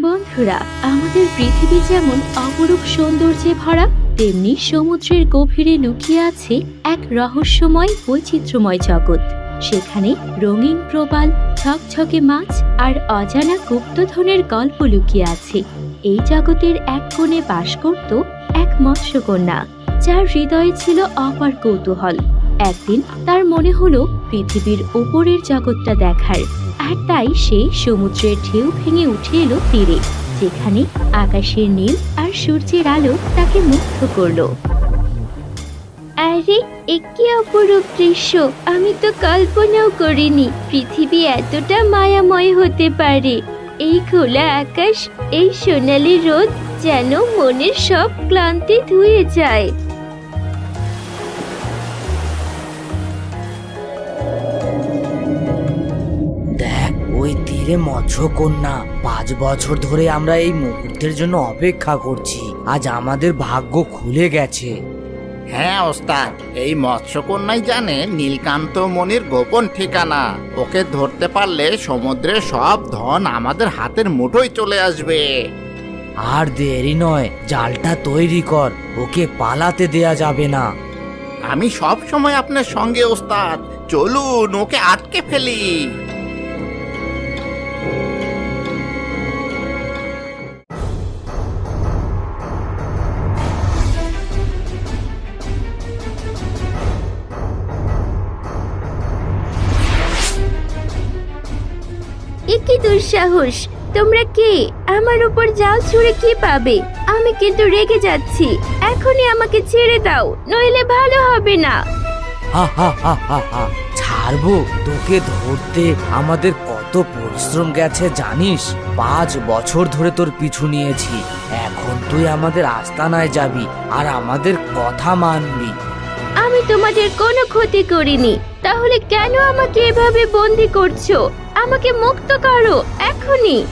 বন্ধুরা, আমাদের পৃথিবী যেমন অপরূপ সৌন্দর্যে ভরা, তেমনি সমুদ্রের গভীরে লুকিয়ে আছে এক রহস্যময় বৈচিত্র্যময় জগৎ। সেখানে রঙিন প্রবাল, ঝকঝকে মাছ আর অজানা গুপ্তধনের গল্প লুকিয়ে আছে। এই জগতের এক কোণে বাস করত এক মৎস্যকন্যা, যার হৃদয়ে ছিল অপার কৌতূহল। একদিন তার মনে হলো পৃথিবীর উপরের জগৎটা দেখার। আর তাই সে সমুদ্রের ঢেউ ভেঙে উঠে এলো তীরে, যেখানে আকাশের নীল আর সূর্যের আলো তাকে মুগ্ধ করল। আরে একই অপরূপ দৃশ্য! আমি তো কল্পনাও করিনি পৃথিবী এতটা মায়াময় হতে পারে। এই খোলা আকাশ, এই সোনালি রোদ যেন মনের সব ক্লান্তি ধুয়ে যায়। ওই তীরে মৎস্যকন্যা পাঁচ বছর ধরে আমরা এই মুহূর্তের জন্য অপেক্ষা করছি। আজ আমাদের ভাগ্য খুলে গেছে। হ্যাঁ ওস্তাদ। এই মৎস্যকন্যাই জানে নীলকান্ত মনির গোপন ঠিকানা। ওকে ধরতে পারলে সমুদ্রের সব ধন আমাদের হাতের মুঠোয় চলে আসবে। আর দেরি নয় জালটা তৈরি কর। ওকে পালাতে দেয়া যাবে না। আমি সব সময় আপনার সঙ্গে ওস্তাদ। চলুন ওকে আটকে ফেলি। এ কি দুঃসাহস? তোমরা কে? আমার উপর জাল ছুঁড়ে কি পাবে? আমি কিন্তু রেগে যাচ্ছি। এখনই আমাকে ছেড়ে দাও, নইলে ভালো হবে না। হা হা হা হা হা। ছাড়বো তোকে ধরতে আমাদের কত পরিশ্রম গেছে জানিস? পাঁচ বছর ধরে তোর পিছু নিয়েছি। এখন তুই আমাদের আস্তানায় যাবি আর আমাদের কথা মানবি। আমি তোমাদের কোনো ক্ষতি করিনি। তাহলে কেন আমাকে এভাবে বন্দি করছ? আমাকে মুক্ত করো এখনই।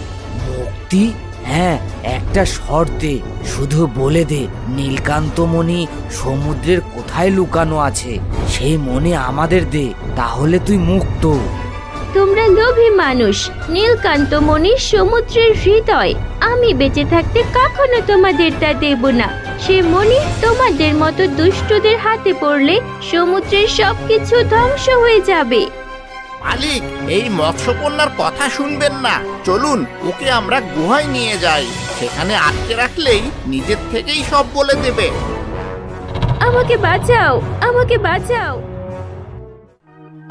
মুক্তি? হ্যাঁ একটা শর্তে। শুধু বলে দে নীলকান্ত মণি সমুদ্রের কোথায় লুকানো আছে? সেই মনে আমাদের দে, তাহলে তুই মুক্ত। তোমরা লোভী মানুষ নীলকান্ত মণি সমুদ্রের হৃদয়। আমি বেঁচে থাকতে কখনো তোমাদের তা দেব না। সে মণি তোমাদের মতো দুষ্টদের হাতে পড়লে সমুদ্রের সবকিছু ধ্বংস হয়ে যাবে। মালিক, এই মৎস্যকন্যার কথা শুনবেন না। চলুন, ওকে আমরা গুহায় নিয়ে যাই। সেখানে আটকে রাখলেই নিজের থেকেই সব বলে দেবে। আমাকে বাঁচাও আমাকে বাঁচাও।